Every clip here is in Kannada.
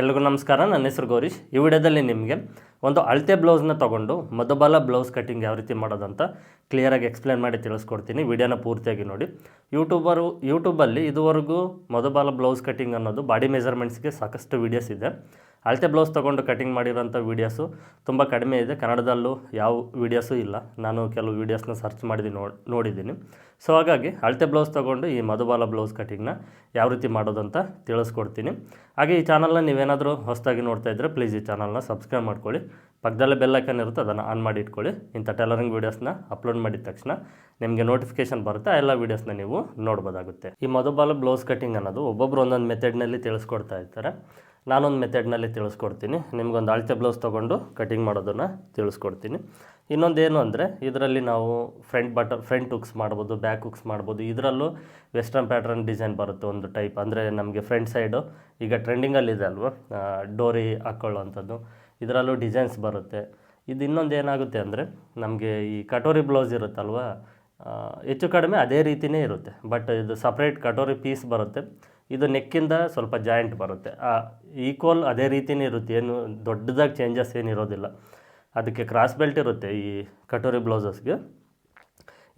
ಎಲ್ರಿಗೂ ನಮಸ್ಕಾರ, ನನ್ನ ಹೆಸರು ಗೌರೀಶ್. ಈ ವಿಡಿಯೋದಲ್ಲಿ ನಿಮಗೆ ಒಂದು ಅಳತೆ ಬ್ಲೌಸ್ನ ತೊಗೊಂಡು ಮಧುಬಾಲ ಬ್ಲೌಸ್ ಕಟ್ಟಿಂಗ್ ಯಾವ ರೀತಿ ಮಾಡೋದಂತ ಕ್ಲಿಯರಾಗಿ ಎಕ್ಸ್ಪ್ಲೇನ್ ಮಾಡಿ ತಿಳಿಸ್ಕೊಡ್ತೀನಿ. ವಿಡಿಯೋನ ಪೂರ್ತಿಯಾಗಿ ನೋಡಿ. ಯೂಟ್ಯೂಬರು, ಯೂಟ್ಯೂಬಲ್ಲಿ ಇದುವರೆಗೂ ಮಧುಬಾಲ ಬ್ಲೌಸ್ ಕಟ್ಟಿಂಗ್ ಅನ್ನೋದು ಬಾಡಿ ಮೆಜರ್ಮೆಂಟ್ಸ್ಗೆ ಸಾಕಷ್ಟು ವೀಡಿಯೋಸ್ ಇದೆ. ಅಳತೆ ಬ್ಲೌಸ್ ತೊಗೊಂಡು ಕಟಿಂಗ್ ಮಾಡಿರೋಂಥ ವೀಡಿಯೋಸು ತುಂಬ ಕಡಿಮೆ ಇದೆ. ಕನ್ನಡದಲ್ಲೂ ಯಾವ ವೀಡಿಯೋಸು ಇಲ್ಲ. ನಾನು ಕೆಲವು ವೀಡಿಯೋಸ್ನ ಸರ್ಚ್ ಮಾಡಿದ್ದು ನೋಡಿ, ನೋಡಿದ್ದೀನಿ. ಸೊ ಹಾಗಾಗಿ ಅಳತೆ ಬ್ಲೌಸ್ ತೊಗೊಂಡು ಈ ಮಧುಬಾಲ ಬ್ಲೌಸ್ ಕಟಿಂಗ್ನ ಯಾವ ರೀತಿ ಮಾಡೋದು ಅಂತ ತಿಳಿಸ್ಕೊಡ್ತೀನಿ. ಹಾಗೆ ಈ ಚಾನಲ್ನ ನೀವೇನಾದರೂ ಹೊಸದಾಗಿ ನೋಡ್ತಾ ಇದ್ದರೆ ಪ್ಲೀಸ್ ಈ ಚಾನಲ್ನ ಸಬ್ಸ್ಕ್ರೈಬ್ ಮಾಡ್ಕೊಳ್ಳಿ. ಪಕ್ಕದಲ್ಲೇ ಬೆಲ್ ಐಕನ್ ಇರುತ್ತೆ, ಅದನ್ನು ಆನ್ ಮಾಡಿ ಇಟ್ಕೊಳ್ಳಿ. ಇಂಥ ಟೈಲರಿಂಗ್ ವೀಡಿಯೋಸ್ನ ಅಪ್ಲೋಡ್ ಮಾಡಿದ ತಕ್ಷಣ ನಿಮಗೆ ನೋಟಿಫಿಕೇಶನ್ ಬರುತ್ತೆ, ಎಲ್ಲ ವೀಡಿಯೋಸ್ನ ನೀವು ನೋಡ್ಬೋದಾಗುತ್ತೆ. ಈ ಮಧುಬಾಲ ಬ್ಲೌಸ್ ಕಟಿಂಗ್ ಅನ್ನೋದು ಒಬ್ಬೊಬ್ಬರು ಒಂದೊಂದು ಮೆಥಡ್ನಲ್ಲಿ ತಿಳಿಸ್ಕೊಡ್ತಾ ಇರ್ತಾರೆ. ನಾನೊಂದು ಮೆಥಡ್ನಲ್ಲಿ ತಿಳಿಸ್ಕೊಡ್ತೀನಿ. ನಿಮಗೊಂದು ಅಳತೆ ಬ್ಲೌಸ್ ತೊಗೊಂಡು ಕಟಿಂಗ್ ಮಾಡೋದನ್ನು ತಿಳಿಸ್ಕೊಡ್ತೀನಿ. ಇನ್ನೊಂದೇನು ಅಂದರೆ, ಇದರಲ್ಲಿ ನಾವು ಫ್ರಂಟ್ ಬಟನ್, ಫ್ರಂಟ್ ಹುಕ್ಸ್ ಮಾಡ್ಬೋದು, ಬ್ಯಾಕ್ ಹುಕ್ಸ್ ಮಾಡ್ಬೋದು, ಇದರಲ್ಲೂ ವೆಸ್ಟರ್ನ್ ಪ್ಯಾಟ್ರನ್ ಡಿಸೈನ್ ಬರುತ್ತೆ ಒಂದು ಟೈಪ್. ಅಂದರೆ ನಮಗೆ ಫ್ರಂಟ್ ಸೈಡು ಈಗ ಟ್ರೆಂಡಿಂಗಲ್ಲಿದೆ ಅಲ್ವಾ? ಡೋರಿ ಹಾಕ್ಕೊಳ್ಳೋವಂಥದ್ದು ಇದರಲ್ಲೂ ಡಿಸೈನ್ಸ್ ಬರುತ್ತೆ. ಇದು ಇನ್ನೊಂದು ಏನಾಗುತ್ತೆ ಅಂದರೆ, ನಮಗೆ ಈ ಕಟೋರಿ ಬ್ಲೌಸ್ ಇರುತ್ತಲ್ವ? ಹೆಚ್ಚು ಕಡಿಮೆ ಅದೇ ರೀತಿಯೇ ಇರುತ್ತೆ. ಬಟ್ ಇದು ಸಪ್ರೇಟ್ ಕಟೋರಿ ಪೀಸ್ ಬರುತ್ತೆ. ಇದು ನೆಕ್ಕಿಂದ ಸ್ವಲ್ಪ ಜಾಯಿಂಟ್ ಬರುತ್ತೆ. ಆ ಈಕ್ವಲ್ ಅದೇ ರೀತಿಯೇ ಇರುತ್ತೆ. ಏನು ದೊಡ್ಡದಾಗಿ ಚೇಂಜಸ್ ಏನಿರೋದಿಲ್ಲ. ಅದಕ್ಕೆ ಕ್ರಾಸ್ ಬೆಲ್ಟ್ ಇರುತ್ತೆ ಈ ಕಟೋರಿ ಬ್ಲೌಸಸ್ಗೆ.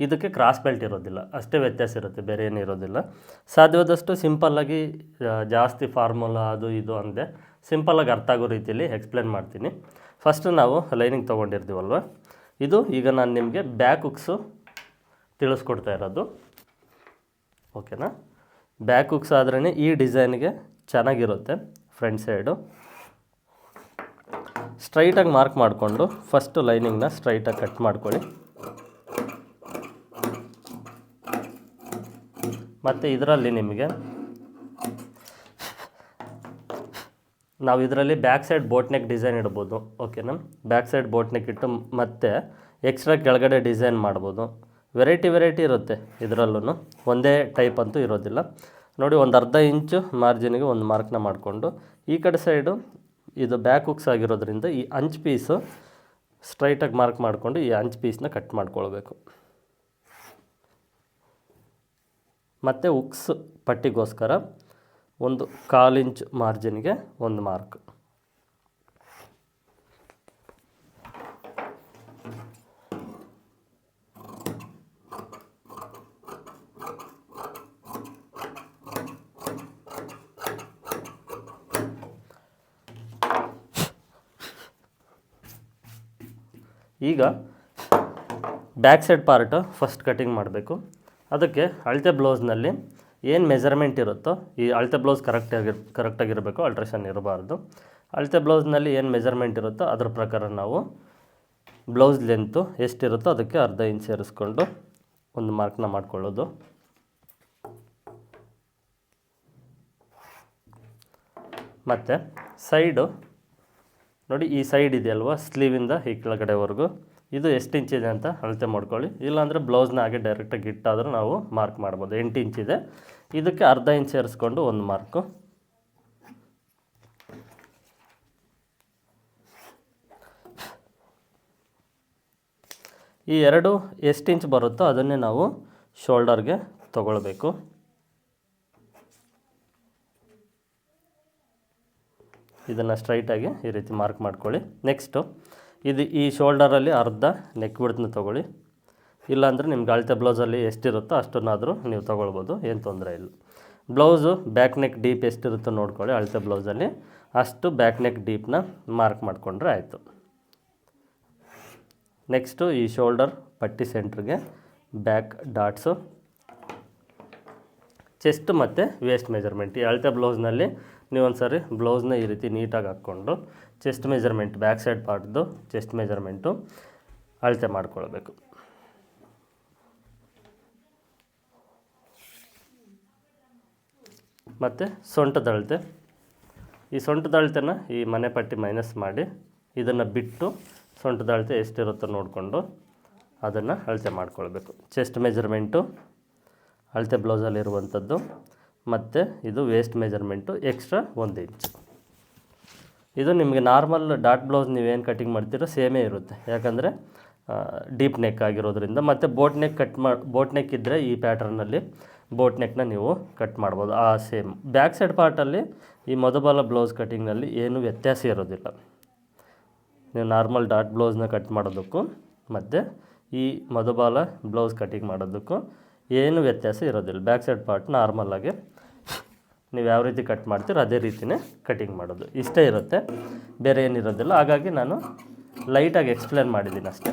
ಇದಕ್ಕೆ ಕ್ರಾಸ್ ಬೆಲ್ಟ್ ಇರೋದಿಲ್ಲ. ಅಷ್ಟೇ ವ್ಯತ್ಯಾಸ ಇರುತ್ತೆ, ಬೇರೆ ಏನು ಇರೋದಿಲ್ಲ. ಸಾಧ್ಯವಾದಷ್ಟು ಸಿಂಪಲ್ಲಾಗಿ ಜಾಸ್ತಿ ಫಾರ್ಮುಲಾ ಅದು ಇದು ಅಂದೆ ಸಿಂಪಲ್ಲಾಗಿ ಅರ್ಥ ಆಗೋ ರೀತಿಯಲ್ಲಿ ಎಕ್ಸ್ಪ್ಲೇನ್ ಮಾಡ್ತೀನಿ. ಫಸ್ಟ್ ನಾವು ಲೈನಿಂಗ್ ತೊಗೊಂಡಿರ್ತೀವಲ್ವ? ಇದು ಈಗ ನಾನು ನಿಮಗೆ ಬ್ಯಾಕ್ ಹುಕ್ಸು ತಿಳಿಸ್ಕೊಡ್ತಾ ಇರೋದು. ಓಕೆನಾ ಬ್ಯಾಕ್ ಹುಕ್ಸ್ ಆದ್ರೇ ಈ ಡಿಸೈನ್ಗೆ ಚೆನ್ನಾಗಿರುತ್ತೆ ಫ್ರಂಟ್ ಸೈಡು ಸ್ಟ್ರೈಟಾಗಿ ಮಾರ್ಕ್ ಮಾಡಿಕೊಂಡು ಫಸ್ಟು ಲೈನಿಂಗ್ನ ಸ್ಟ್ರೈಟಾಗಿ ಕಟ್ ಮಾಡ್ಕೊಳ್ಳಿ. ಮತ್ತು ಇದರಲ್ಲಿ ನಿಮಗೆ ನಾವು ಇದರಲ್ಲಿ ಬ್ಯಾಕ್ ಸೈಡ್ ಬೋಟ್ನೆಕ್ ಡಿಸೈನ್ ಇಡ್ಬೋದು ಓಕೆನಾ ಬ್ಯಾಕ್ ಸೈಡ್ ಬೋಟ್ನೆಕ್ ಇಟ್ಟು ಮತ್ತೆ ಎಕ್ಸ್ಟ್ರಾ ಕೆಳಗಡೆ ಡಿಸೈನ್ ಮಾಡ್ಬೋದು. ವೆರೈಟಿ ವೆರೈಟಿ ಇರುತ್ತೆ ಇದರಲ್ಲೂ ಒಂದೇ ಟೈಪ್ ಅಂತೂ ಇರೋದಿಲ್ಲ. ನೋಡಿ, ಒಂದು ಅರ್ಧ ಇಂಚು ಮಾರ್ಜಿನ್ಗೆ ಒಂದು ಮಾರ್ಕ್ನ ಮಾಡಿಕೊಂಡು, ಈ ಕಡೆ ಸೈಡು ಇದು ಬ್ಯಾಕ್ ಹುಕ್ಸ್ ಆಗಿರೋದ್ರಿಂದ ಈ ಅಂಚ್ ಪೀಸು ಸ್ಟ್ರೈಟಾಗಿ ಮಾರ್ಕ್ ಮಾಡಿಕೊಂಡು ಈ ಅಂಚ್ ಪೀಸ್ನ ಕಟ್ ಮಾಡ್ಕೊಳ್ಬೇಕು. ಮತ್ತು ಉಕ್ಸ್ ಪಟ್ಟಿಗೋಸ್ಕರ ಒಂದು ಕಾಲು ಇಂಚ್ ಮಾರ್ಜಿನ್ಗೆ ಒಂದು ಮಾರ್ಕ್ ಈಗ back side part first cutting ಮಾಡಬೇಕು. ಅದಕ್ಕೆ ಅಳತೆ ಬ್ಲೌಸ್ನಲ್ಲಿ ಏನು ಮೆಜರ್ಮೆಂಟ್ ಇರುತ್ತೋ, ಈ ಅಳತೆ ಬ್ಲೌಸ್ ಕರೆಕ್ಟಾಗಿ ಕರೆಕ್ಟಾಗಿರಬೇಕು ಅಲ್ಟ್ರೇಷನ್ ಇರಬಾರ್ದು. ಅಳತೆ ಬ್ಲೌಸ್ನಲ್ಲಿ ಏನು ಮೆಜರ್ಮೆಂಟ್ ಇರುತ್ತೋ ಅದ್ರ ಪ್ರಕಾರ ನಾವು ಬ್ಲೌಸ್ ಲೆಂತು ಎಷ್ಟಿರುತ್ತೋ ಅದಕ್ಕೆ ಅರ್ಧ ಇಂಚ್ ಸೇರಿಸ್ಕೊಂಡು ಒಂದು ಮಾರ್ಕ್ನ ಮಾಡ್ಕೊಳ್ಳೋದು. ಮತ್ತು ಸೈಡು ನೋಡಿ ಈ ಸೈಡ್ ಇದೆಯಲ್ವಾ ಸ್ಲೀವಿಂದ ಈ ಕೆಳಗಡೆವರೆಗೂ. ಇದು ಎಷ್ಟು ಇಂಚ್ ಇದೆ ಅಂತ ಅಳತೆ ಮಾಡ್ಕೊಳ್ಳಿ. ಇಲ್ಲಾಂದರೆ ಬ್ಲೌಸ್ನ ಹಾಗೆ ಡೈರೆಕ್ಟಾಗಿ ಇಟ್ಟಾದರೂ ನಾವು ಮಾರ್ಕ್ ಮಾಡ್ಬೋದು. ಎಂಟು ಇಂಚ್ ಇದೆ. ಇದಕ್ಕೆ ಅರ್ಧ ಇಂಚ್ ಸೇರಿಸ್ಕೊಂಡು ಒಂದು ಮಾರ್ಕು ಈ ಎರಡು ಎಷ್ಟು ಇಂಚ್ ಬರುತ್ತೋ ಅದನ್ನೇ ನಾವು ಶೋಲ್ಡರ್ಗೆ ತಗೊಳ್ಬೇಕು. ಇದನ್ನು ಸ್ಟ್ರೈಟಾಗಿ ಈ ರೀತಿ ಮಾರ್ಕ್ ಮಾಡ್ಕೊಳ್ಳಿ. ನೆಕ್ಸ್ಟು ಇದು ಈ ಶೋಲ್ಡರಲ್ಲಿ ಅರ್ಧ ನೆಕ್ ಬಿಡ್ತನ ತೊಗೊಳ್ಳಿ. ಇಲ್ಲಾಂದರೆ ನಿಮ್ಗೆ ಅಳತೆ ಬ್ಲೌಸಲ್ಲಿ ಎಷ್ಟಿರುತ್ತೋ ಅಷ್ಟನ್ನಾದರೂ ನೀವು ತೊಗೊಳ್ಬೋದು, ಏನು ತೊಂದರೆ ಇಲ್ಲ. ಬ್ಲೌಸು ಬ್ಯಾಕ್ ನೆಕ್ ಡೀಪ್ ಎಷ್ಟಿರುತ್ತೋ ನೋಡ್ಕೊಳ್ಳಿ ಅಳತೆ ಬ್ಲೌಸಲ್ಲಿ ಅಷ್ಟು ಬ್ಯಾಕ್ ನೆಕ್ ಡೀಪ್ನ ಮಾರ್ಕ್ ಮಾಡಿಕೊಂಡ್ರೆ ಆಯಿತು. ನೆಕ್ಸ್ಟು ಈ ಶೋಲ್ಡರ್ ಪಟ್ಟಿ ಸೆಂಟ್ರಿಗೆ ಬ್ಯಾಕ್ ಡಾಟ್ಸು ಚೆಸ್ಟ್ ಮತ್ತು ವೇಸ್ಟ್ ಮೆಜರ್ಮೆಂಟ್ ಈ ಅಳತೆ ಬ್ಲೌಸ್ನಲ್ಲಿ ನೀವು ಒಂದು ಸರಿ ಬ್ಲೌಸ್ನ ಈ ರೀತಿ ನೀಟಾಗಿ ಹಾಕ್ಕೊಂಡು ಚೆಸ್ಟ್ ಮೆಜರ್ಮೆಂಟ್ ಬ್ಯಾಕ್ ಸೈಡ್ ಪಾರ್ಟ್ದು ಚೆಸ್ಟ್ ಮೆಜರ್ಮೆಂಟು ಅಳತೆ ಮಾಡ್ಕೊಳ್ಬೇಕು. ಮತ್ತು ಸೊಂಟದ ಅಳತೆ. ಈ ಸೊಂಟದ ಅಳತೆನ ಈ ಮನೆ ಪಟ್ಟಿ ಮೈನಸ್ ಮಾಡಿ ಇದನ್ನು ಬಿಟ್ಟು ಸೊಂಟದ ಅಳತೆ ಎಷ್ಟಿರುತ್ತೋ ನೋಡಿಕೊಂಡು ಅದನ್ನು ಅಳತೆ ಮಾಡ್ಕೊಳ್ಬೇಕು. ಚೆಸ್ಟ್ ಮೆಜರ್ಮೆಂಟು ಅಳತೆ ಬ್ಲೌಸಲ್ಲಿರುವಂಥದ್ದು ಮತ್ತು ಇದು ವೇಸ್ಟ್ ಮೆಜರ್ಮೆಂಟು ಎಕ್ಸ್ಟ್ರಾ ಒಂದು ಇಂಚ್ ಇದು ನಿಮಗೆ ನಾರ್ಮಲ್ ಡಾಟ್ ಬ್ಲೌಸ್ ನೀವೇನು ಕಟ್ಟಿಂಗ್ ಮಾಡ್ತೀರೋ ಸೇಮೇ ಇರುತ್ತೆ. ಯಾಕಂದರೆ ಡೀಪ್ ನೆಕ್ ಆಗಿರೋದ್ರಿಂದ ಮತ್ತು ಬೋಟ್ ನೆಕ್ ಕಟ್ ಮಾಡಿ ಬೋಟ್ ನೆಕ್ ಇದ್ದರೆ ಈ ಪ್ಯಾಟ್ರನ್ನಲ್ಲಿ ಬೋಟ್ ನೆಕ್ನ ನೀವು ಕಟ್ ಮಾಡ್ಬೋದು. ಆ ಸೇಮ್ ಬ್ಯಾಕ್ ಸೈಡ್ ಪಾರ್ಟಲ್ಲಿ ಈ ಮೊದಬಲ ಬ್ಲೌಸ್ ಕಟ್ಟಿಂಗ್ನಲ್ಲಿ ಏನೂ ವ್ಯತ್ಯಾಸ ಇರೋದಿಲ್ಲ. ನೀವು ನಾರ್ಮಲ್ ಡಾಟ್ ಬ್ಲೌಸ್ನ ಕಟ್ ಮಾಡೋದಕ್ಕೂ ಮತ್ತು ಈ ಮಧುಬಾಲ ಬ್ಲೌಸ್ ಕಟಿಂಗ್ ಮಾಡೋದಕ್ಕೂ ಏನು ವ್ಯತ್ಯಾಸ ಇರೋದಿಲ್ಲ. ಬ್ಯಾಕ್ ಸೈಡ್ ಪಾರ್ಟ್ ನಾರ್ಮಲಾಗಿ ನೀವು ಯಾವ ರೀತಿ ಕಟ್ ಮಾಡ್ತೀರೋ ಅದೇ ರೀತಿಯೇ ಕಟಿಂಗ್ ಮಾಡೋದು. ಇಷ್ಟೇ ಇರುತ್ತೆ. ಬೇರೆ ಏನಿರೋದಿಲ್ಲ ಹಾಗಾಗಿ ನಾನು ಲೈಟಾಗಿ ಎಕ್ಸ್ಪ್ಲೇನ್ ಮಾಡಿದ್ದೀನಿ ಅಷ್ಟೇ.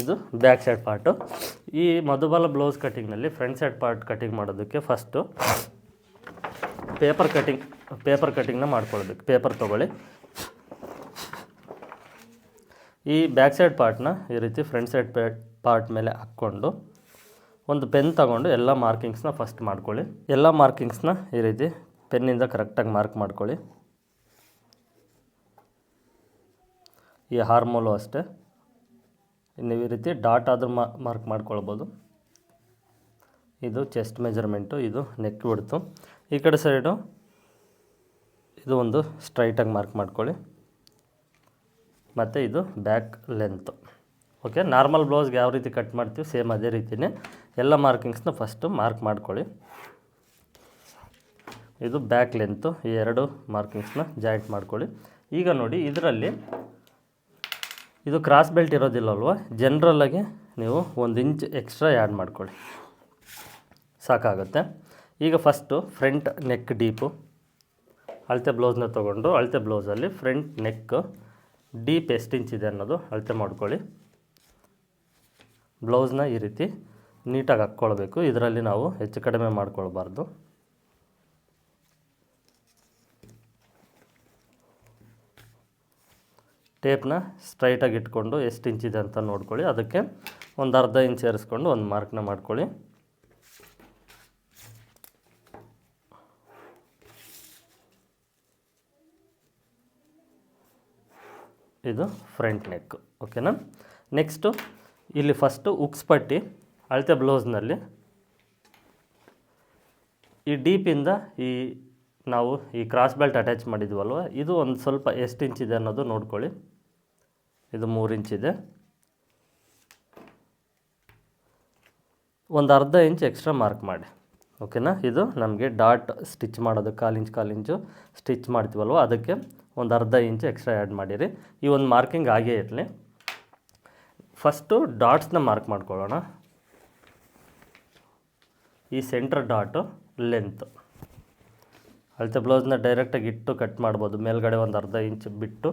ಇದು ಬ್ಯಾಕ್ ಸೈಡ್ ಪಾರ್ಟು ಈ ಮಧುಬಲ ಬ್ಲೌಸ್ ಕಟ್ಟಿಂಗ್ನಲ್ಲಿ ಫ್ರಂಟ್ ಸೈಡ್ ಪಾರ್ಟ್ ಕಟ್ಟಿಂಗ್ ಮಾಡೋದಕ್ಕೆ ಫಸ್ಟು ಪೇಪರ್ ಕಟ್ಟಿಂಗ್ ಪೇಪರ್ ಕಟ್ಟಿಂಗ್ನ ಮಾಡ್ಕೊಳ್ಬೇಕು ಪೇಪರ್ ತೊಗೊಳ್ಳಿ. ಈ ಬ್ಯಾಕ್ ಸೈಡ್ ಪಾರ್ಟ್ನ ಈ ರೀತಿ ಫ್ರಂಟ್ ಸೈಡ್ ಪಾರ್ಟ್ ಮೇಲೆ ಹಾಕ್ಕೊಂಡು ಒಂದು ಪೆನ್ ತಗೊಂಡು ಎಲ್ಲ ಮಾರ್ಕಿಂಗ್ಸ್ನ ಫಸ್ಟ್ ಮಾಡ್ಕೊಳ್ಳಿ. ಎಲ್ಲ ಮಾರ್ಕಿಂಗ್ಸ್ನ ಈ ರೀತಿ ಪೆನ್ನಿಂದ ಕರೆಕ್ಟಾಗಿ ಮಾರ್ಕ್ ಮಾಡ್ಕೊಳ್ಳಿ. ಈ ಹಾರ್ಮೋಲು ಅಷ್ಟೇ. ನೀವು ಈ ರೀತಿ ಡಾಟ್ ಆದರೂ ಮಾರ್ಕ್ ಮಾಡ್ಕೊಳ್ಬೋದು. ಇದು ಚೆಸ್ಟ್ ಮೆಜರ್ಮೆಂಟು, ಇದು ನೆಕ್ ಬಿಡ್ತು ಈ ಕಡೆ ಸೈಡು ಇದು ಒಂದು ಸ್ಟ್ರೈಟಾಗಿ ಮಾರ್ಕ್ ಮಾಡ್ಕೊಳ್ಳಿ. ಮತ್ತು ಇದು ಬ್ಯಾಕ್ ಲೆಂತ್. ಓಕೆ, ನಾರ್ಮಲ್ ಬ್ಲೌಸ್ಗೆ ಯಾವ ರೀತಿ ಕಟ್ ಮಾಡ್ತೀವಿ, ಸೇಮ್ ಅದೇ ರೀತಿಯೇ ಎಲ್ಲ ಮಾರ್ಕಿಂಗ್ಸ್ನ ಫಸ್ಟು ಮಾರ್ಕ್ ಮಾಡ್ಕೊಳ್ಳಿ. ಇದು ಬ್ಯಾಕ್ ಲೆಂತು, ಈ ಎರಡು ಮಾರ್ಕಿಂಗ್ಸ್ನ ಜಾಯಿಂಟ್ ಮಾಡ್ಕೊಳ್ಳಿ. ಈಗ ನೋಡಿ, ಇದರಲ್ಲಿ ಇದು ಕ್ರಾಸ್ ಬೆಲ್ಟ್ ಇರೋದಿಲ್ಲಲ್ವ? ಜನ್ರಲ್ಲಾಗಿ ನೀವು ಒಂದು ಇಂಚ್ ಎಕ್ಸ್ಟ್ರಾ ಆ್ಯಡ್ ಮಾಡ್ಕೊಳ್ಳಿ. ಸಾಕಾಗುತ್ತೆ. ಈಗ ಫಸ್ಟು ಫ್ರಂಟ್ ನೆಕ್ ಡೀಪು ಅಳತೆ ಬ್ಲೌಸ್ನ ತೊಗೊಂಡು ಅಳತೆ ಬ್ಲೌಸಲ್ಲಿ ಫ್ರಂಟ್ ನೆಕ್ ಡೀಪ್ ಎಷ್ಟು ಇಂಚ್ ಇದೆ ಅನ್ನೋದು ಅಳತೆ ಮಾಡ್ಕೊಳ್ಳಿ. ಬ್ಲೌಸ್ನ ಈ ರೀತಿ ನೀಟಾಗಿ ಹಾಕ್ಕೊಳ್ಬೇಕು. ಇದರಲ್ಲಿ ನಾವು ಹೆಚ್ಚು ಕಡಿಮೆ ಮಾಡ್ಕೊಳ್ಬಾರ್ದು. ಟೇಪ್ನ ಸ್ಟ್ರೈಟಾಗಿ ಇಟ್ಕೊಂಡು ಎಷ್ಟು ಇಂಚಿದೆ ಅಂತ ನೋಡ್ಕೊಳ್ಳಿ. ಅದಕ್ಕೆ ಒಂದು ಅರ್ಧ ಇಂಚ್ ಸೇರಿಸ್ಕೊಂಡು ಒಂದು ಮಾರ್ಕ್ನ ಮಾಡ್ಕೊಳ್ಳಿ. ಇದು ಫ್ರಂಟ್ ನೆಕ್, ಓಕೆನಾ? ನೆಕ್ಸ್ಟು ಇಲ್ಲಿ ಫಸ್ಟು ಉಕ್ಸ್ ಪಟ್ಟಿ, ಅಳತೆ ಬ್ಲೌಸ್ನಲ್ಲಿ ಈ ಡೀಪಿಂದ ಈ ನಾವು ಈ ಕ್ರಾಸ್ ಬೆಲ್ಟ್ ಅಟ್ಯಾಚ್ ಮಾಡಿದ್ವಲ್ವ? ಇದು ಒಂದು ಸ್ವಲ್ಪ ಎಷ್ಟು ಇಂಚಿದೆ ಅನ್ನೋದು ನೋಡ್ಕೊಳ್ಳಿ. ಇದು ಮೂರು ಇಂಚಿದೆ ಒಂದು ಅರ್ಧ ಇಂಚ್ ಎಕ್ಸ್ಟ್ರಾ ಮಾರ್ಕ್ ಮಾಡಿ. ಓಕೆನಾ ಇದು ನಮಗೆ ಡಾಟ್ ಸ್ಟಿಚ್ ಮಾಡೋದು, ಕಾಲು ಇಂಚ್ ಕಾಲು ಇಂಚು ಸ್ಟಿಚ್ ಮಾಡ್ತೀವಲ್ವ? ಅದಕ್ಕೆ ಒಂದು ಅರ್ಧ ಇಂಚ್ ಎಕ್ಸ್ಟ್ರಾ ಆ್ಯಡ್ ಮಾಡಿರಿ. ಈ ಒಂದು ಮಾರ್ಕಿಂಗ್ ಆಗೇ ಇರಲಿ. ಫಸ್ಟು ಡಾಟ್ಸ್ನ ಮಾರ್ಕ್ ಮಾಡ್ಕೊಳ್ಳೋಣ. ಈ ಸೆಂಟ್ರ್ ಡಾಟು ಲೆಂತು ಅಳತೆ ಬ್ಲೌಸ್ನ ಡೈರೆಕ್ಟಾಗಿ ಇಟ್ಟು ಕಟ್ ಮಾಡ್ಬೋದು. ಮೇಲ್ಗಡೆ ಒಂದು ಅರ್ಧ ಇಂಚ್ ಬಿಟ್ಟು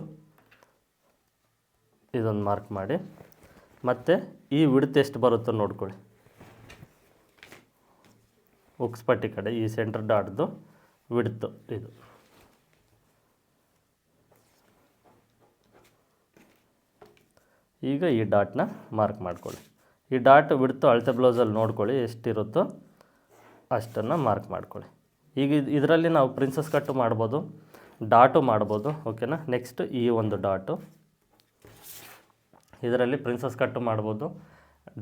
ಇದೊಂದು ಮಾರ್ಕ್ ಮಾಡಿ. ಮತ್ತು ಈ ವಿಡ್ತ್ ಎಷ್ಟು ಬರುತ್ತೋ ನೋಡ್ಕೊಳ್ಳಿ. ಉಕ್ಸ್ಪಟ್ಟಿ ಕಡೆ, ಈ ಸೆಂಟ್ರ್ ಡಾಟ್ದು ವಿಡ್ತು ಇದು. ಈಗ ಈ ಡಾಟ್ನ ಮಾರ್ಕ್ ಮಾಡ್ಕೊಳ್ಳಿ. ಈ ಡಾಟ್ ಬಿಡ್ತು ಅಳತೆ ಬ್ಲೌಸಲ್ಲಿ ನೋಡ್ಕೊಳ್ಳಿ ಎಷ್ಟಿರುತ್ತೋ ಅಷ್ಟನ್ನು ಮಾರ್ಕ್ ಮಾಡ್ಕೊಳ್ಳಿ. ಈಗ ಇದರಲ್ಲಿ ನಾವು ಪ್ರಿನ್ಸಸ್ ಕಟ್ಟು ಮಾಡ್ಬೋದು ಡಾಟು ಮಾಡ್ಬೋದು ಓಕೆನಾ ನೆಕ್ಸ್ಟ್ ಈ ಒಂದು ಡಾಟು ಇದರಲ್ಲಿ ಪ್ರಿನ್ಸಸ್ ಕಟ್ಟು ಮಾಡ್ಬೋದು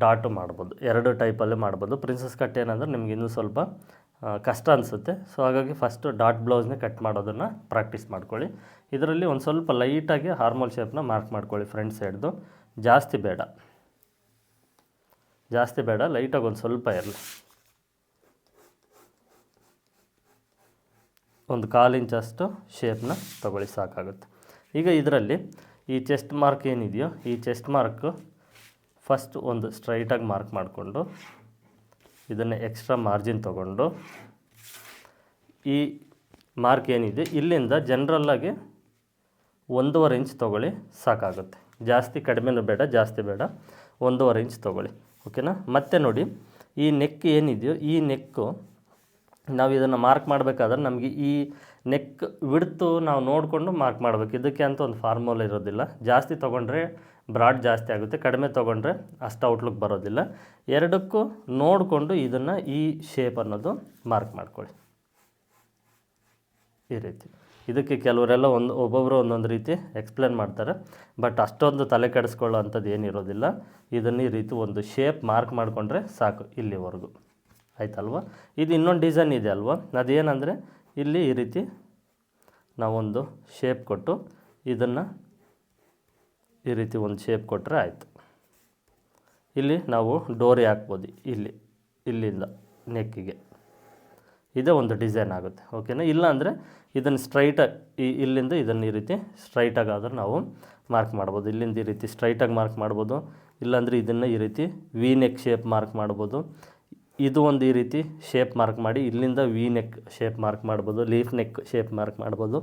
ಡಾಟು ಮಾಡ್ಬೋದು. ಎರಡು ಟೈಪಲ್ಲೇ ಮಾಡ್ಬೋದು. ಪ್ರಿನ್ಸಸ್ ಕಟ್ ಏನಂದ್ರೆ ನಿಮ್ಗೆ ಇನ್ನೂ ಸ್ವಲ್ಪ ಕಷ್ಟ ಅನಿಸುತ್ತೆ. ಸೊ ಹಾಗಾಗಿ ಫಸ್ಟು ಡಾಟ್ ಬ್ಲೌಸ್ನೇ ಕಟ್ ಮಾಡೋದನ್ನು ಪ್ರಾಕ್ಟೀಸ್ ಮಾಡ್ಕೊಳ್ಳಿ. ಇದರಲ್ಲಿ ಒಂದು ಸ್ವಲ್ಪ ಲೈಟಾಗಿ ಹಾರ್ಮೋಲ್ ಶೇಪ್ನ ಮಾರ್ಕ್ ಮಾಡ್ಕೊಳ್ಳಿ ಫ್ರಂಟ್ ಸೈಡ್ದು. ಜಾಸ್ತಿ ಬೇಡ. ಜಾಸ್ತಿ ಬೇಡ ಲೈಟಾಗಿ ಒಂದು ಸ್ವಲ್ಪ ಇರಲಿ. ಒಂದು ಕಾಲು ಇಂಚಷ್ಟು ಶೇಪ್ನ ತಗೊಳ್ಳಿ, ಸಾಕಾಗುತ್ತೆ. ಈಗ ಇದರಲ್ಲಿ ಈ ಚೆಸ್ಟ್ ಮಾರ್ಕ್ ಏನಿದೆಯೋ, ಈ ಚೆಸ್ಟ್ ಮಾರ್ಕ್ ಫಸ್ಟ್ ಒಂದು ಸ್ಟ್ರೈಟಾಗಿ ಮಾರ್ಕ್ ಮಾಡಿಕೊಂಡು, ಇದನ್ನು ಎಕ್ಸ್ಟ್ರಾ ಮಾರ್ಜಿನ್ ತಗೊಂಡು, ಈ ಮಾರ್ಕ್ ಏನಿದೆ, ಇಲ್ಲಿಂದ ಜನ್ರಲ್ಲಾಗಿ ಒಂದೂವರೆ ಇಂಚ್ ತೊಗೊಳ್ಳಿ, ಸಾಕಾಗುತ್ತೆ. ಜಾಸ್ತಿ ಕಡಿಮೆನೂ ಬೇಡ, ಜಾಸ್ತಿ ಬೇಡ, ಒಂದೂವರೆ ಇಂಚ್ ತೊಗೊಳ್ಳಿ ಓಕೆನಾ ಮತ್ತೆ ನೋಡಿ, ಈ ನೆಕ್ ಏನಿದೆಯೋ, ಈ ನೆಕ್ಕು ನಾವು ಇದನ್ನು ಮಾರ್ಕ್ ಮಾಡಬೇಕಾದ್ರೆ ನಮಗೆ ಈ ನೆಕ್ ವಿಡ್ತು ನಾವು ನೋಡಿಕೊಂಡು ಮಾರ್ಕ್ ಮಾಡಬೇಕು. ಇದಕ್ಕೆ ಅಂತ ಒಂದು ಫಾರ್ಮುಲಾ ಇರೋದಿಲ್ಲ. ಜಾಸ್ತಿ ತೊಗೊಂಡ್ರೆ ಬ್ರಾಡ್ ಜಾಸ್ತಿ ಆಗುತ್ತೆ, ಕಡಿಮೆ ತೊಗೊಂಡ್ರೆ ಅಷ್ಟು ಔಟ್ಲುಕ್ ಬರೋದಿಲ್ಲ. ಎರಡಕ್ಕೂ ನೋಡಿಕೊಂಡು ಇದನ್ನು ಈ ಶೇಪ್ ಅನ್ನೋದು ಮಾರ್ಕ್ ಮಾಡ್ಕೊಳ್ಳಿ. ಈ ರೀತಿ. ಇದಕ್ಕೆ ಕೆಲವರೆಲ್ಲ ಒಂದು ಒಬ್ಬೊಬ್ಬರು ಒಂದೊಂದು ರೀತಿ ಎಕ್ಸ್ಪ್ಲೇನ್ ಮಾಡ್ತಾರೆ. ಬಟ್ ಅಷ್ಟೊಂದು ತಲೆ ಕೆಡಿಸ್ಕೊಳ್ಳೋ ಅಂಥದ್ದು ಏನಿರೋದಿಲ್ಲ. ಇದನ್ನು ಈ ರೀತಿ ಒಂದು ಶೇಪ್ ಮಾರ್ಕ್ ಮಾಡಿಕೊಂಡ್ರೆ ಸಾಕು ಇಲ್ಲಿವರೆಗೂ. ಆಯ್ತಲ್ವ? ಇದು ಇನ್ನೊಂದು ಡಿಸೈನ್ ಇದೆ ಅಲ್ವಾ? ಅದೇನಂದರೆ ಇಲ್ಲಿ ಈ ರೀತಿ ನಾವೊಂದು ಶೇಪ್ ಕೊಟ್ಟು ಇದನ್ನು ಈ ರೀತಿ ಒಂದು ಶೇಪ್ ಕೊಟ್ಟರೆ ಆಯಿತು. ಇಲ್ಲಿ ನಾವು ಡೋರಿ ಹಾಕ್ಬೋದು ಇಲ್ಲಿ, ಇಲ್ಲಿಂದ ನೆಕ್ಕಿಗೆ. ಇದೇ ಒಂದು ಡಿಸೈನ್ ಆಗುತ್ತೆ ಓಕೆನಾ ಇಲ್ಲಾಂದರೆ ಇದನ್ನು ಸ್ಟ್ರೈಟಾಗಿ ಇಲ್ಲಿಂದ ಇದನ್ನು ಈ ರೀತಿ ಸ್ಟ್ರೈಟಾಗಿ ನಾವು ಮಾರ್ಕ್ ಮಾಡ್ಬೋದು. ಇಲ್ಲಿಂದ ಈ ರೀತಿ ಸ್ಟ್ರೈಟಾಗಿ ಮಾರ್ಕ್ ಮಾಡ್ಬೋದು. ಇಲ್ಲಾಂದರೆ ಇದನ್ನು ಈ ರೀತಿ ವಿ ನೆಕ್ ಶೇಪ್ ಮಾರ್ಕ್ ಮಾಡ್ಬೋದು. ಇದು ಒಂದು ಈ ರೀತಿ ಶೇಪ್ ಮಾರ್ಕ್ ಮಾಡಿ, ಇಲ್ಲಿಂದ ವಿ ನೆಕ್ ಶೇಪ್ ಮಾರ್ಕ್ ಮಾಡ್ಬೋದು ಲೀಫ್ ನೆಕ್ ಶೇಪ್ ಮಾರ್ಕ್ ಮಾಡ್ಬೋದು.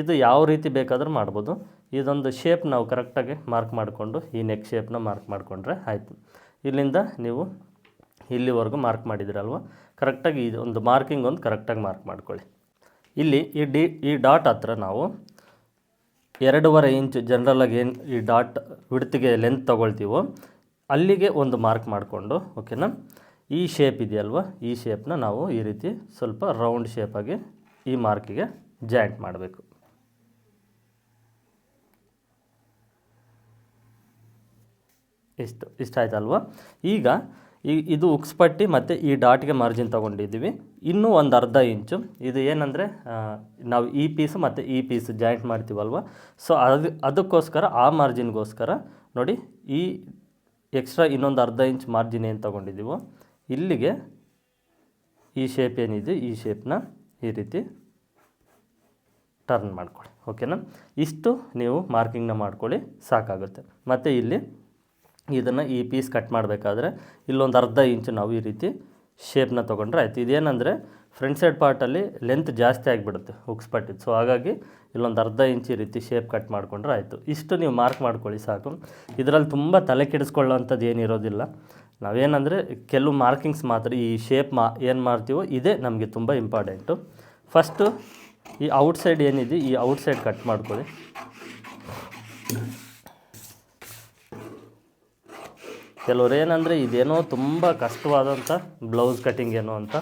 ಇದು ಯಾವ ರೀತಿ ಬೇಕಾದರೂ ಮಾಡ್ಬೋದು. ಇದೊಂದು ಶೇಪ್ ನಾವು ಕರೆಕ್ಟಾಗಿ ಮಾರ್ಕ್ ಮಾಡಿಕೊಂಡು, ಈ ನೆಕ್ ಶೇಪ್ನ ಮಾರ್ಕ್ ಮಾಡಿಕೊಂಡ್ರೆ ಆಯಿತು. ಇಲ್ಲಿಂದ ನೀವು ಇಲ್ಲಿವರೆಗೂ ಮಾರ್ಕ್ ಮಾಡಿದಿರಲ್ವ? ಕರೆಕ್ಟಾಗಿ ಇದು ಒಂದು ಮಾರ್ಕಿಂಗ್ ಒಂದು ಕರೆಕ್ಟಾಗಿ ಮಾರ್ಕ್ ಮಾಡ್ಕೊಳ್ಳಿ. ಇಲ್ಲಿ ಈ ಡಿ ಈ ಡಾಟ್ ಹತ್ರ ನಾವು ಎರಡೂವರೆ ಇಂಚ್ ಜನ್ರಲಾಗಿ ಏನು ಈ ಡಾಟ್ ವಿಡ್ತಿಗೆ ಲೆಂತ್ ತೊಗೊಳ್ತೀವೋ, ಅಲ್ಲಿಗೆ ಒಂದು ಮಾರ್ಕ್ ಮಾಡಿಕೊಂಡು ಓಕೆನಾ ಈ ಶೇಪ್ ಇದೆಯಲ್ವ? ಈ ಶೇಪ್ನ ನಾವು ಈ ರೀತಿ ಸ್ವಲ್ಪ ರೌಂಡ್ ಶೇಪಾಗಿ ಈ ಮಾರ್ಕಿಗೆ ಜಾಯಿಂಟ್ ಮಾಡಬೇಕು. ಇಷ್ಟು, ಇಷ್ಟ ಆಯ್ತಲ್ವ? ಈಗ ಈ, ಇದು ಉಕ್ಸ್ಪಟ್ಟಿ ಮತ್ತು ಈ ಡಾಟ್ಗೆ ಮಾರ್ಜಿನ್ ತೊಗೊಂಡಿದ್ದೀವಿ. ಇನ್ನೂ ಒಂದು ಅರ್ಧ ಇಂಚು ಇದು ಏನಂದರೆ ನಾವು ಈ ಪೀಸ್ ಮತ್ತು ಈ ಪೀಸ್ ಜಾಯಿಂಟ್ ಮಾಡ್ತೀವಲ್ವ? ಸೊ ಅದು, ಅದಕ್ಕೋಸ್ಕರ ಆ ಮಾರ್ಜಿನ್ಗೋಸ್ಕರ ನೋಡಿ ಈ ಎಕ್ಸ್ಟ್ರಾ ಇನ್ನೊಂದು ಅರ್ಧ ಇಂಚ್ ಮಾರ್ಜಿನ್ ಏನು ತೊಗೊಂಡಿದ್ದೀವೋ ಇಲ್ಲಿಗೆ ಈ ಶೇಪ್ ಏನಿದೆ, ಈ ಶೇಪ್ನ ಈ ರೀತಿ ಟರ್ನ್ ಮಾಡ್ಕೊಳ್ಳಿ ಓಕೆನಾ ಇಷ್ಟು ನೀವು ಮಾರ್ಕಿಂಗ್ನ ಮಾಡ್ಕೊಳ್ಳಿ, ಸಾಕಾಗುತ್ತೆ. ಮತ್ತು ಇಲ್ಲಿ ಇದನ್ನು ಈ ಪೀಸ್ ಕಟ್ ಮಾಡಬೇಕಾದ್ರೆ ಇಲ್ಲೊಂದು ಅರ್ಧ ಇಂಚು ನಾವು ಈ ರೀತಿ ಶೇಪ್ನ ತೊಗೊಂಡ್ರೆ ಆಯಿತು. ಇದೇನೆಂದರೆ ಫ್ರಂಟ್ ಸೈಡ್ ಪಾರ್ಟಲ್ಲಿ ಲೆಂತ್ ಜಾಸ್ತಿ ಆಗಿಬಿಡುತ್ತೆ ಹುಕ್ಸ್ ಪಟ್ಟಿದ್ದು ಸೊ ಹಾಗಾಗಿ ಇಲ್ಲೊಂದು ಅರ್ಧ ಇಂಚ್ ಈ ರೀತಿ ಶೇಪ್ ಕಟ್ ಮಾಡಿಕೊಂಡ್ರೆ ಆಯಿತು. ಇಷ್ಟು ನೀವು ಮಾರ್ಕ್ ಮಾಡ್ಕೊಳ್ಳಿ ಸಾಕು. ಇದರಲ್ಲಿ ತುಂಬ ತಲೆ ಕೆಡಿಸ್ಕೊಳ್ಳೋವಂಥದ್ದು ಏನಿರೋದಿಲ್ಲ. ನಾವೇನಂದರೆ ಕೆಲವು ಮಾರ್ಕಿಂಗ್ಸ್ ಮಾತ್ರ ಈ ಶೇಪ್ ಮಾ ಏನು ಮಾಡ್ತೀವೋ ಇದೇ ನಮಗೆ ತುಂಬ ಇಂಪಾರ್ಟೆಂಟು ಫಸ್ಟು ಈ ಔಟ್ಸೈಡ್ ಏನಿದೆ, ಈ ಔಟ್ಸೈಡ್ ಕಟ್ ಮಾಡ್ಕೊಳ್ಳಿ. ಕೆಲವ್ರು ಏನಂದರೆ ಇದೇನೋ ತುಂಬ ಕಷ್ಟವಾದಂಥ ಬ್ಲೌಸ್ ಕಟಿಂಗ್ ಏನೋ ಅಂತ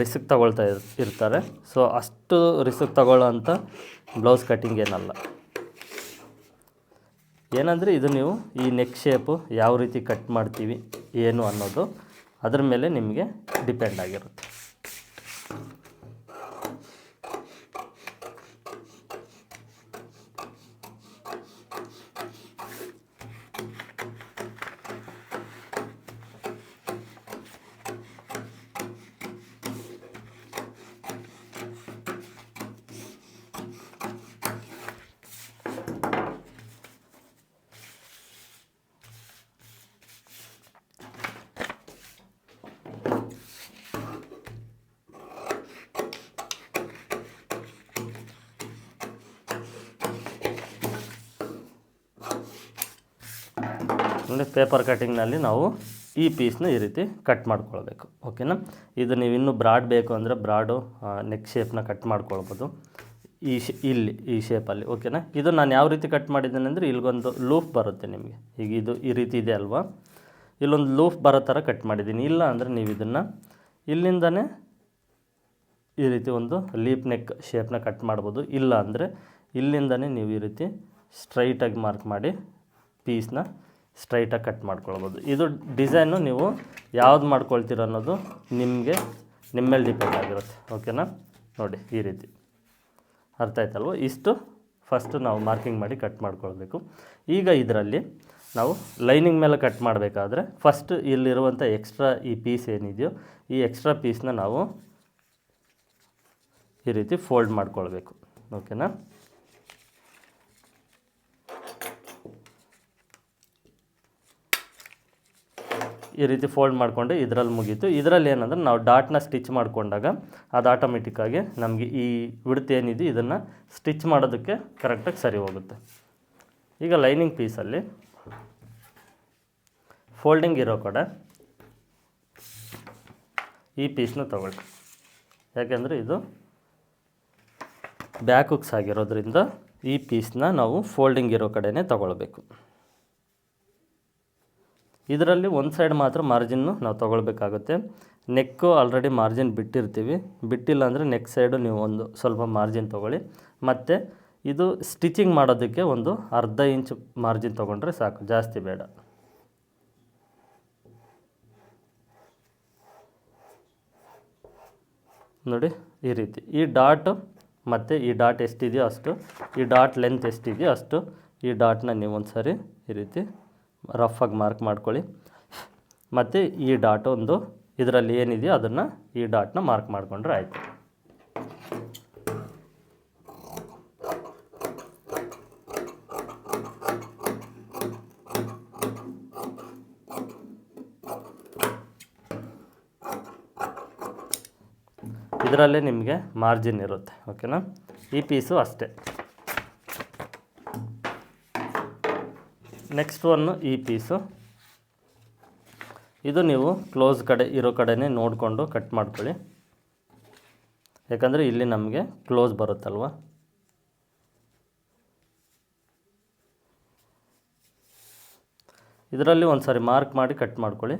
ರಿಸ್ಕ್ ತಗೊಳ್ತಾ ಇರ್ ಇರ್ತಾರೆ. ಸೊ ಅಷ್ಟು ರಿಸ್ಕ್ ತಗೊಳ್ಳೋ ಅಂಥ ಬ್ಲೌಸ್ ಕಟಿಂಗ್ ಏನಲ್ಲ. ಏನಂದರೆ ಇದು ನೀವು ಈ ನೆಕ್ ಶೇಪು ಯಾವ ರೀತಿ ಕಟ್ ಮಾಡ್ತೀವಿ. ಏನು ಅನ್ನೋದು ಅದ್ರ ಮೇಲೆ ನಿಮಗೆ ಡಿಪೆಂಡ್ ಆಗಿರುತ್ತೆ. ಅಂದರೆ ಪೇಪರ್ ಕಟಿಂಗ್ನಲ್ಲಿ ನಾವು ಈ ಪೀಸ್ನ ಈ ರೀತಿ ಕಟ್ ಮಾಡ್ಕೊಳ್ಬೇಕು. ಓಕೆನಾ ಇದು ನೀವು ಇನ್ನೂ ಬ್ರಾಡ್ ಬೇಕು ಅಂದರೆ ಬ್ರಾಡು ನೆಕ್ ಶೇಪ್ನ ಕಟ್ ಮಾಡ್ಕೊಳ್ಬೋದು. ಈ ಶೇ, ಇಲ್ಲಿ, ಈ ಶೇಪಲ್ಲಿ ಓಕೆನಾ ಇದು ನಾನು ಯಾವ ರೀತಿ ಕಟ್ ಮಾಡಿದ್ದೇನೆ ಅಂದರೆ ಇಲ್ಲಿಗೊಂದು ಲೂಫ್ ಬರುತ್ತೆ ನಿಮಗೆ. ಈಗ ಇದು ಈ ರೀತಿ ಇದೆ ಅಲ್ವಾ? ಇಲ್ಲೊಂದು ಲೂಫ್ ಬರೋ ಥರ ಕಟ್ ಮಾಡಿದ್ದೀನಿ. ಇಲ್ಲ ಅಂದರೆ ನೀವು ಇದನ್ನು ಇಲ್ಲಿಂದನೇ ಈ ರೀತಿ ಒಂದು ಲೀಪ್ ನೆಕ್ ಶೇಪ್ನ ಕಟ್ ಮಾಡ್ಬೋದು. ಇಲ್ಲ ಅಂದರೆ ಇಲ್ಲಿಂದನೇ ನೀವು ಈ ರೀತಿ ಸ್ಟ್ರೈಟಾಗಿ ಮಾರ್ಕ್ ಮಾಡಿ ಪೀಸ್ನ ಸ್ಟ್ರೈಟಾಗಿ ಕಟ್ ಮಾಡ್ಕೊಳ್ಬೋದು. ಇದು ಡಿಸೈನು ನೀವು ಯಾವ್ದು ಮಾಡ್ಕೊಳ್ತೀರೋ ಅನ್ನೋದು ನಿಮಗೆ ನಿಮ್ಮ ಮೇಲೆ ಡಿಪೆಂಡ್ ಆಗಿರುತ್ತೆ ಓಕೆನಾ ನೋಡಿ, ಈ ರೀತಿ. ಅರ್ಥ ಆಯ್ತಲ್ವ? ಇಷ್ಟು ಫಸ್ಟು ನಾವು ಮಾರ್ಕಿಂಗ್ ಮಾಡಿ ಕಟ್ ಮಾಡ್ಕೊಳ್ಬೇಕು. ಈಗ ಇದರಲ್ಲಿ ನಾವು ಲೈನಿಂಗ್ ಮೇಲೆ ಕಟ್ ಮಾಡಬೇಕಾದ್ರೆ ಫಸ್ಟ್ ಇಲ್ಲಿರುವಂಥ ಎಕ್ಸ್ಟ್ರಾ ಈ ಪೀಸ್ ಏನಿದೆಯೋ, ಈ ಎಕ್ಸ್ಟ್ರಾ ಪೀಸ್ನ ನಾವು ಈ ರೀತಿ ಫೋಲ್ಡ್ ಮಾಡ್ಕೊಳ್ಬೇಕು. ಓಕೆನಾ ಈ ರೀತಿ ಫೋಲ್ಡ್ ಮಾಡಿಕೊಂಡು ಇದರಲ್ಲಿ ಮುಗೀತು. ಇದರಲ್ಲಿ ಏನಂದ್ರೆ ನಾವು ಡಾಟ್ನ ಸ್ಟಿಚ್ ಮಾಡಿಕೊಂಡಾಗ ಅದು ಆಟೋಮೆಟಿಕ್ಕಾಗಿ ನಮಗೆ ಈ ವಿಡ್ತ್ ಏನಿದೆ ಇದನ್ನು ಸ್ಟಿಚ್ ಮಾಡೋದಕ್ಕೆ ಕರೆಕ್ಟಾಗಿ ಸರಿ ಹೋಗುತ್ತೆ. ಈಗ ಲೈನಿಂಗ್ ಪೀಸಲ್ಲಿ ಫೋಲ್ಡಿಂಗ್ ಇರೋ ಕಡೆ ಈ ಪೀಸ್ನ ತಗೊಳ್ಳಿ. ಯಾಕೆಂದರೆ ಇದು ಬ್ಯಾಕ್ ಹುಕ್ಸ್ ಆಗಿರೋದ್ರಿಂದ ಈ ಪೀಸ್ನ ನಾವು ಫೋಲ್ಡಿಂಗ್ ಇರೋ ಕಡೆನೇ ತಗೊಳ್ಬೇಕು. ಇದರಲ್ಲಿ ಒಂದು ಸೈಡ್ ಮಾತ್ರ ಮಾರ್ಜಿನ್ನು ನಾವು ತೊಗೊಳ್ಬೇಕಾಗುತ್ತೆ. ನೆಕ್ಕು ಆಲ್ರೆಡಿ ಮಾರ್ಜಿನ್ ಬಿಟ್ಟಿರ್ತೀವಿ. ಬಿಟ್ಟಿಲ್ಲ ಅಂದರೆ ನೆಕ್ ಸೈಡು ನೀವು ಒಂದು ಸ್ವಲ್ಪ ಮಾರ್ಜಿನ್ ತೊಗೊಳ್ಳಿ. ಮತ್ತು ಇದು ಸ್ಟಿಚಿಂಗ್ ಮಾಡೋದಕ್ಕೆ ಒಂದು ಅರ್ಧ ಇಂಚ್ ಮಾರ್ಜಿನ್ ತೊಗೊಂಡ್ರೆ ಸಾಕು. ಜಾಸ್ತಿ ಬೇಡ. ನೋಡಿ ಈ ರೀತಿ. ಈ ಡಾಟ್ ಮತ್ತು ಈ ಡಾಟ್ ಎಷ್ಟಿದೆಯೋ ಅಷ್ಟು, ಈ ಡಾಟ್ ಲೆಂತ್ ಎಷ್ಟಿದೆಯೋ ಅಷ್ಟು ಈ ಡಾಟ್ನ ನೀವು ಒಂದು ಸಾರಿ ಈ ರೀತಿ ರಫಾಗಿ ಮಾರ್ಕ್ ಮಾಡ್ಕೊಳ್ಳಿ. ಮತ್ತು ಈ ಡಾಟ್ ಒಂದು ಇದರಲ್ಲಿ ಏನಿದೆಯೋ ಅದನ್ನು ಈ ಡಾಟ್ನ ಮಾರ್ಕ್ ಮಾಡಿಕೊಂಡ್ರೆ ಆಯಿತು. ಇದರಲ್ಲೇ ನಿಮಗೆ ಮಾರ್ಜಿನ್ ಇರುತ್ತೆ ಓಕೆನಾ ಈ ಪೀಸು ಅಷ್ಟೇ. ನೆಕ್ಸ್ಟ್ ಒನ್ ಈ ಪೀಸು ಇದು ನೀವು ಕ್ಲೋಸ್ ಕಡೆ ಇರೋ ಕಡೆನೇ ನೋಡಿಕೊಂಡು ಕಟ್ ಮಾಡ್ಕೊಳ್ಳಿ. ಯಾಕಂದರೆ ಇಲ್ಲಿ ನಮಗೆ ಕ್ಲೋಸ್ ಬರುತ್ತಲ್ವ? ಇದರಲ್ಲಿ ಒಂದು ಸಾರಿ ಮಾರ್ಕ್ ಮಾಡಿ ಕಟ್ ಮಾಡ್ಕೊಳ್ಳಿ.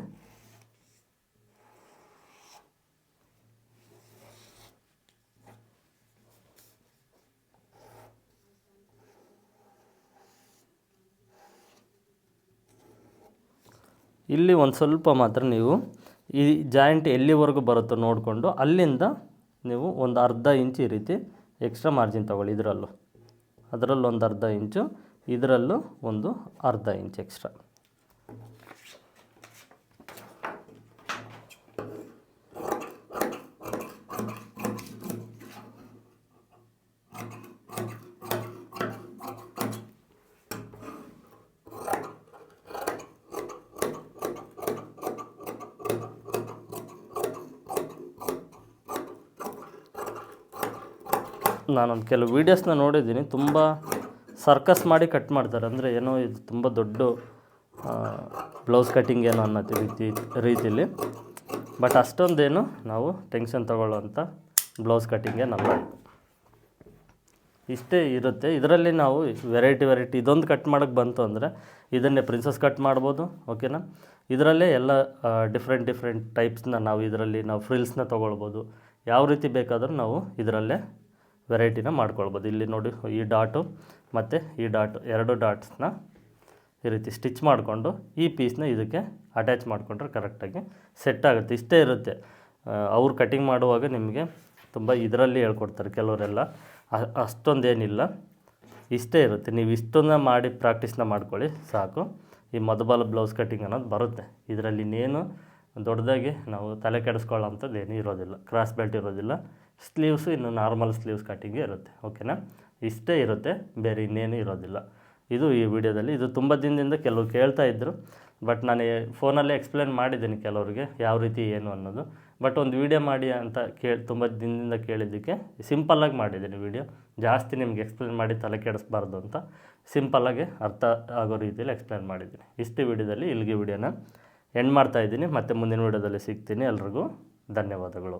ಇಲ್ಲಿ ಒಂದು ಸ್ವಲ್ಪ ಮಾತ್ರ ನೀವು ಈ ಜಾಯಿಂಟ್ ಎಲ್ಲಿವರೆಗೂ ಬರುತ್ತೋ ನೋಡಿಕೊಂಡು ಅಲ್ಲಿಂದ ನೀವು ಒಂದು ಅರ್ಧ ಇಂಚು ಈ ರೀತಿ ಎಕ್ಸ್ಟ್ರಾ ಮಾರ್ಜಿನ್ ತೊಗೊಳ್ಳಿ ಇದರಲ್ಲೂ. ಅದರಲ್ಲೊಂದು ಅರ್ಧ ಇಂಚು, ಇದರಲ್ಲೂ ಒಂದು ಅರ್ಧ ಇಂಚು ಎಕ್ಸ್ಟ್ರಾ ನಾನೊಂದು ಕೆಲವು ವೀಡಿಯೋಸ್ನ ನೋಡಿದ್ದೀನಿ. ತುಂಬ ಸರ್ಕಸ್ ಮಾಡಿ ಕಟ್ ಮಾಡ್ತಾರೆ. ಅಂದರೆ ಏನೋ ಇದು ತುಂಬ ದೊಡ್ಡ ಬ್ಲೌಸ್ ಕಟ್ಟಿಂಗ್ ಏನೋ ಅನ್ನೋ ರೀತಿ, ರೀತಿಲಿ. ಬಟ್ ಅಷ್ಟೊಂದೇನು ನಾವು ಟೆನ್ಷನ್ ತಗೊಳ್ಳೋಂಥ ಬ್ಲೌಸ್ ಕಟ್ಟಿಂಗೇ ಏನಲ್ಲ ಇಷ್ಟೇ ಇರುತ್ತೆ. ಇದರಲ್ಲಿ ನಾವು ವೆರೈಟಿ ವೆರೈಟಿ ಇದೊಂದು ಕಟ್ ಮಾಡೋಕ್ಕೆ ಬಂತು ಅಂದರೆ ಇದನ್ನೇ ಪ್ರಿನ್ಸಸ್ ಕಟ್ ಮಾಡ್ಬೋದು. ಓಕೆನಾ ಇದರಲ್ಲೇ ಎಲ್ಲ ಡಿಫ್ರೆಂಟ್ ಡಿಫ್ರೆಂಟ್ ಟೈಪ್ಸ್ನ ನಾವು ಇದರಲ್ಲಿ ನಾವು ಫ್ರಿಲ್ಸ್ನ ತೊಗೊಳ್ಬೋದು. ಯಾವ ರೀತಿ ಬೇಕಾದರೂ ನಾವು ಇದರಲ್ಲೇ ವೆರೈಟಿನ ಮಾಡ್ಕೊಳ್ಬೋದು. ಇಲ್ಲಿ ನೋಡಿ ಈ ಡಾಟು ಮತ್ತು ಈ ಡಾಟ್ ಎರಡು ಡಾಟ್ಸ್ನ ಈ ರೀತಿ ಸ್ಟಿಚ್ ಮಾಡಿಕೊಂಡು ಈ ಪೀಸ್ನ ಇದಕ್ಕೆ ಅಟ್ಯಾಚ್ ಮಾಡಿಕೊಂಡ್ರೆ ಕರೆಕ್ಟಾಗಿ ಸೆಟ್ ಆಗುತ್ತೆ. ಇಷ್ಟೇ ಇರುತ್ತೆ. ಅವ್ರು ಕಟಿಂಗ್ ಮಾಡುವಾಗ ನಿಮಗೆ ತುಂಬ ಇದರಲ್ಲಿ ಹೇಳ್ಕೊಡ್ತಾರೆ ಕೆಲವರೆಲ್ಲ. ಅಷ್ಟೊಂದೇನಿಲ್ಲ. ಇಷ್ಟೇ ಇರುತ್ತೆ. ನೀವು ಇಷ್ಟನ್ನ ಮಾಡಿ ಪ್ರಾಕ್ಟೀಸ್ನ ಮಾಡ್ಕೊಳ್ಳಿ, ಸಾಕು. ಈ ಮಧುಬಾಲ ಬ್ಲೌಸ್ ಕಟಿಂಗ್ ಅನ್ನೋದು ಬರುತ್ತೆ. ಇದರಲ್ಲಿ ಇನ್ನೇನು ದೊಡ್ಡದಾಗಿ ನಾವು ತಲೆ ಕೆಡಿಸ್ಕೊಳ್ಳೋ ಅಂಥದ್ದು ಇರೋದಿಲ್ಲ. ಕ್ರಾಸ್ ಬೆಲ್ಟ್ ಇರೋದಿಲ್ಲ. ಸ್ಲೀವ್ಸು ಇನ್ನು ನಾರ್ಮಲ್ ಸ್ಲೀವ್ಸ್ ಕಟ್ಟಿಂಗೇ ಇರುತ್ತೆ ಓಕೆನಾ ಇಷ್ಟೇ ಇರುತ್ತೆ, ಬೇರೆ ಇನ್ನೇನು ಇರೋದಿಲ್ಲ. ಇದು ಈ ವಿಡಿಯೋದಲ್ಲಿ, ಇದು ತುಂಬ ದಿನದಿಂದ ಕೆಲವು ಕೇಳ್ತಾ ಇದ್ದರು ಬಟ್ ನಾನು ಫೋನಲ್ಲೇ ಎಕ್ಸ್ಪ್ಲೇನ್ ಮಾಡಿದ್ದೀನಿ ಕೆಲವರಿಗೆ ಯಾವ ರೀತಿ ಏನು ಅನ್ನೋದು. ಬಟ್ ಒಂದು ವೀಡಿಯೋ ಮಾಡಿ ಅಂತ ಕೇಳಿ, ತುಂಬ ದಿನದಿಂದ ಕೇಳಿದ್ದಕ್ಕೆ ಸಿಂಪಲ್ಲಾಗಿ ಮಾಡಿದ್ದೀನಿ ವೀಡಿಯೋ ಜಾಸ್ತಿ ನಿಮ್ಗೆ ಎಕ್ಸ್ಪ್ಲೇನ್ ಮಾಡಿ ತಲೆ ಕೆಡಿಸ್ಬಾರ್ದು ಅಂತ ಸಿಂಪಲ್ಲಾಗಿ ಅರ್ಥ ಆಗೋ ರೀತಿಯಲ್ಲಿ ಎಕ್ಸ್ಪ್ಲೇನ್ ಮಾಡಿದ್ದೀನಿ. ಇಷ್ಟು ವೀಡಿಯೋದಲ್ಲಿ, ಇಲ್ಲಿಗೆ ವೀಡಿಯೋನ ಎಂಡ್ ಮಾಡ್ತಾಯಿದ್ದೀನಿ ಮತ್ತು ಮತ್ತೆ ಮುಂದಿನ ವೀಡಿಯೋದಲ್ಲಿ ಸಿಗ್ತೀನಿ. ಎಲ್ರಿಗೂ ಧನ್ಯವಾದಗಳು.